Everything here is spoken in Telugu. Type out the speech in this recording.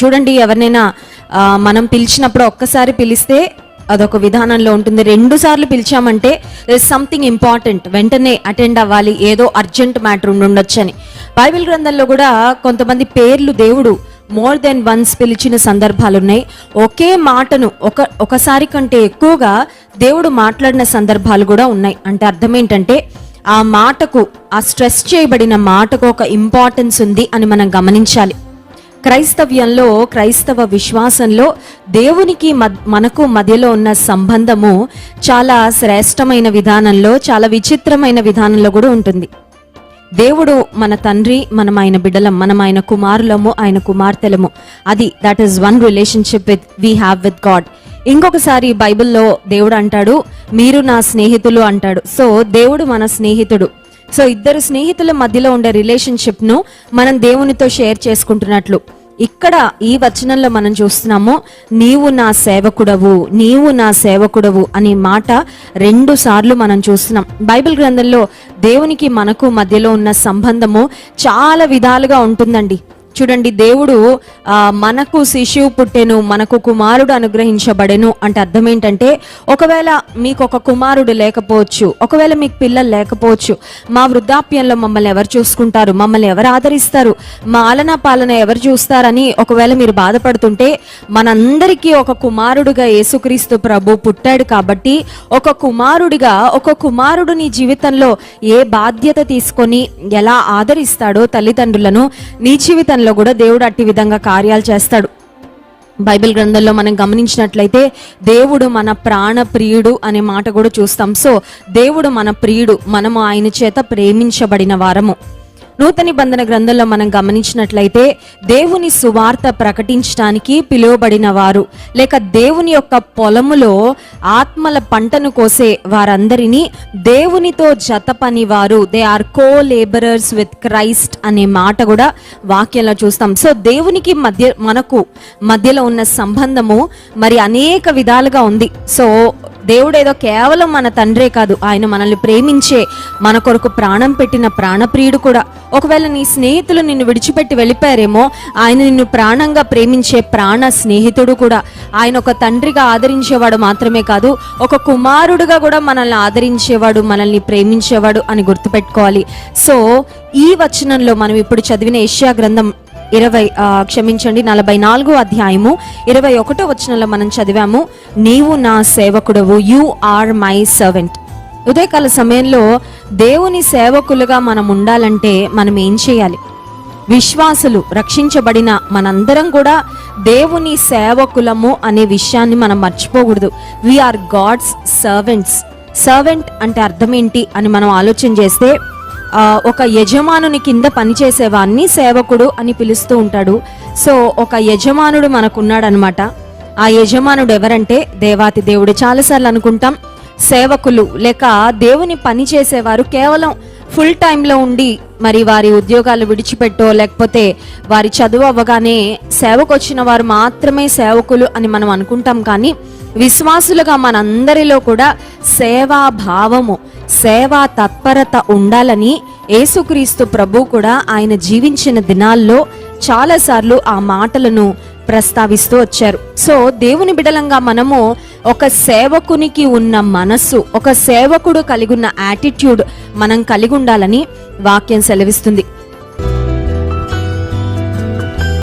చూడండి ఎవరినైనా మనం పిలిచినప్పుడు ఒక్కసారి పిలిస్తే అదొక విధానంలో ఉంటుంది. రెండు సార్లు పిలిచామంటే సంథింగ్ ఇంపార్టెంట్ వెంటనే అటెండ్ అవ్వాలి. ఏదో అర్జెంట్ మ్యాటర్ ఉండొచ్చని బైబిల్ గ్రంథంలో కూడా కొంతమంది పేర్లు దేవుడు మోర్ దెన్ వన్స్ పిలిచిన సందర్భాలు ఉన్నాయి ఒకే మాటను ఒక ఒకసారి కంటే ఎక్కువగా దేవుడు మాట్లాడిన సందర్భాలు కూడా ఉన్నాయి. అంటే అర్థం ఏంటంటే ఆ మాటకు ఆ స్ట్రెస్ చేయబడిన మాటకు ఒక ఇంపార్టెన్స్ ఉంది అని మనం గమనించాలి. క్రైస్తవ్యంలో క్రైస్తవ విశ్వాసంలో దేవునికి మద్- మనకు మధ్యలో ఉన్న సంబంధము చాలా శ్రేష్టమైన విధానంలో చాలా విచిత్రమైన విధానంలో కూడా ఉంటుంది. దేవుడు మన తండ్రి మనం ఆయన బిడ్డలం మనం ఆయన కుమారులము ఆయన కుమార్తెలము. అది that is one relationship with we have with God ఇంకొకసారి బైబిల్లో దేవుడు అంటాడు మీరు నా స్నేహితులు అంటాడు. సో దేవుడు మన స్నేహితుడు. సో ఇద్దరు స్నేహితుల మధ్యలో ఉండే రిలేషన్షిప్ను మనం దేవునితో షేర్ చేసుకుంటున్నట్లు. ఇక్కడ ఈ వచనంలో మనం చూస్తున్నాము నీవు నా సేవకుడవు నీవు నా సేవకుడవు అనే మాట రెండు సార్లు మనం చూస్తున్నాం. బైబిల్ గ్రంథంలో దేవునికి మనకు మధ్యలో ఉన్న సంబంధము చాలా విధాలుగా ఉంటుందండి. చూడండి దేవుడు మనకు శిశువు పుట్టెను మనకు కుమారుడు అనుగ్రహించబడెను అంటే అర్థం ఏంటంటే ఒకవేళ మీకు ఒక కుమారుడు లేకపోవచ్చు ఒకవేళ మీకు పిల్లలు లేకపోవచ్చు మా వృద్ధాప్యంలో మమ్మల్ని ఎవరు చూసుకుంటారు? మమ్మల్ని ఎవరు ఆదరిస్తారు? మా ఆలన పాలన ఎవరు చూస్తారని ఒకవేళ మీరు బాధపడుతుంటే మనందరికీ ఒక కుమారుడుగా యేసుక్రీస్తు ప్రభు పుట్టాడు కాబట్టి ఒక కుమారుడిగా ఒక కుమారుడు నీ జీవితంలో ఏ బాధ్యత తీసుకొని ఎలా ఆదరిస్తాడో తల్లిదండ్రులను నీ జీవితంలో కూడా దేవుడు అట్టి విధంగా కార్యాలు చేస్తాడు. బైబిల్ గ్రంథంలో మనం గమనించినట్లయితే దేవుడు మన ప్రాణ ప్రియుడు అనే మాట కూడా చూస్తాం. సో దేవుడు మన ప్రియుడు మనము ఆయన చేత ప్రేమించబడిన వారము. నూతన నిబంధన గ్రంథంలో మనం గమనించినట్లయితే దేవుని సువార్త ప్రకటించడానికి పిలువబడిన వారు లేక దేవుని యొక్క పొలములో ఆత్మల పంటను కోసే వారందరినీ దేవునితో జత పని వారు they are co labourers with Christ అనే మాట కూడా వాక్యంలో చూస్తాం. సో దేవునికి మధ్య మనకు మధ్యలో ఉన్న సంబంధము మరి అనేక విధాలుగా ఉంది. సో దేవుడు ఏదో కేవలం మన తండ్రే కాదు ఆయన మనల్ని ప్రేమించే మన కొరకు ప్రాణం పెట్టిన ప్రాణప్రియుడు కూడా. ఒకవేళ నీ స్నేహితులు నిన్ను విడిచిపెట్టి వెళ్ళిపోయారేమో ఆయన నిన్ను ప్రాణంగా ప్రేమించే ప్రాణ స్నేహితుడు కూడా. ఆయన ఒక తండ్రిగా ఆదరించేవాడు మాత్రమే కాదు ఒక కుమారుడుగా కూడా మనల్ని ఆదరించేవాడు మనల్ని ప్రేమించేవాడు అని గుర్తుపెట్టుకోవాలి. సో ఈ వచనంలో మనం ఇప్పుడు చదివిన ఏషియా గ్రంథం ఇరవై క్షమించండి నలభై నాలుగో అధ్యాయము ఇరవై ఒకటో వచనంలో మనం చదివాము నీవు నా సేవకుడవు యు ఆర్ మై సర్వెంట్ ఉదయకాల సమయంలో దేవుని సేవకులుగా మనం ఉండాలంటే మనం ఏం చేయాలి? విశ్వాసులు రక్షించబడిన మనందరం కూడా దేవుని సేవకులము అనే విషయాన్ని మనం మర్చిపోకూడదు. వీఆర్ గాడ్స్ సర్వెంట్స్ సర్వెంట్ అంటే అర్థం ఏంటి అని మనం ఆలోచన చేస్తే ఒక యజమానుని కింద పనిచేసేవాన్ని సేవకుడు అని పిలుస్తూ ఉంటాడు. సో ఒక యజమానుడు మనకున్నాడు అనమాట ఆ యజమానుడు ఎవరంటే దేవాతి దేవుడు. చాలాసార్లు అనుకుంటాం సేవకులు లేక దేవుని పని చేసేవారు కేవలం ఫుల్ టైంలో ఉండి మరి వారి ఉద్యోగాలు విడిచిపెట్టో లేకపోతే వారి చదువు అవ్వగానే సేవకు వచ్చిన వారు మాత్రమే సేవకులు అని మనం అనుకుంటాం. కానీ విశ్వాసులుగా మనందరిలో కూడా సేవా భావము సేవా తత్పరత ఉండాలని యేసుక్రీస్తు ప్రభు కూడా ఆయన జీవించిన దినాల్లో చాలాసార్లు ఆ మాటలను ప్రస్తావిస్తూ వచ్చారు. సో దేవుని బిడలంగా మనము ఒక సేవకునికి ఉన్న మనస్సు ఒక సేవకుడు కలిగి ఉన్న యాటిట్యూడ్ మనం కలిగి ఉండాలని వాక్యం సెలవిస్తుంది.